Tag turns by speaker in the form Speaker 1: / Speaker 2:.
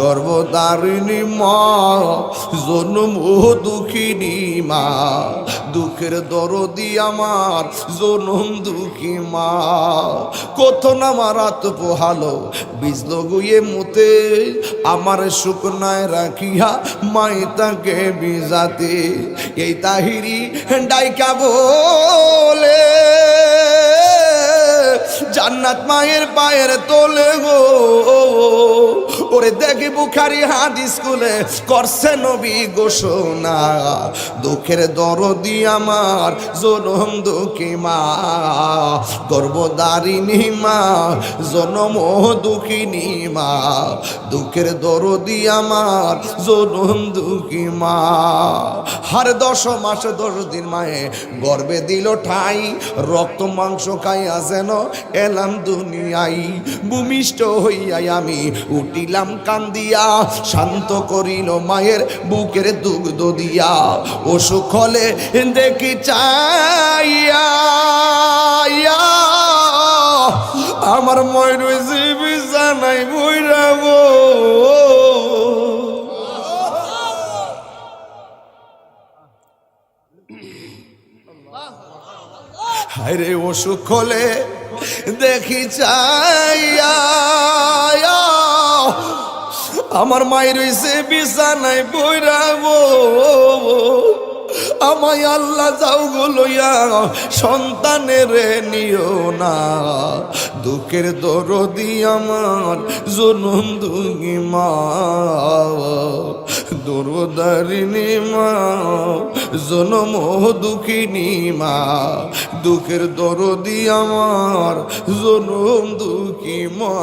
Speaker 1: গর্ভদারিণী মা, জন্ম দুঃখিনী মা, দুঃখের দরদি আমার, জনম দুঃখী মা। কত নামার আত পোহালো বিজল গুয়ে মুতে, আমার শুকনায় রাখিয়া মাই তাকে বিজাতে এই তাহিরি ডাইকা জান্নাত মায়ের পায়ের তোলে গো। ওরে দেখি বুখারি হাদিস স্কুলে করছে নবী ঘোষণা। দুঃখের দরদি আমার জনম দুঃখী মা। গর্ভদারিণী মা জনম দুঃখিনী মা। দুঃখের দরদি আমার জনম দুঃখী মা। হার দশ মাস দশ দিন মায়ে গর্বে দিল ঠাই, রক্ত মাংস খাইয়া যেন এলাম দুনিয়াই ভূমিষ্ঠ হইয়াই আমি উঠিলাম কান্দিয়া শান্ত করিল মায়ের বুকের দুগ্ধ দিয়া অসুখ হলে দেখি চাইয়া ইয়া, আমার ময় রয়েছে বিছানাই বইরাবো হায়রে অসুখ হলে দেখি চাইয়া আমার মায়ের রয়েছে বিছানায় বইরাবো আমায় আল্লাহ যাও লইয়া সন্তানের নিও না। দুঃখের দরদি আমার জনম দুগি মা দরদারিণী মা জনম দুঃখিনী মা দুঃখের দরদি আমার জনম দুঃখী মা।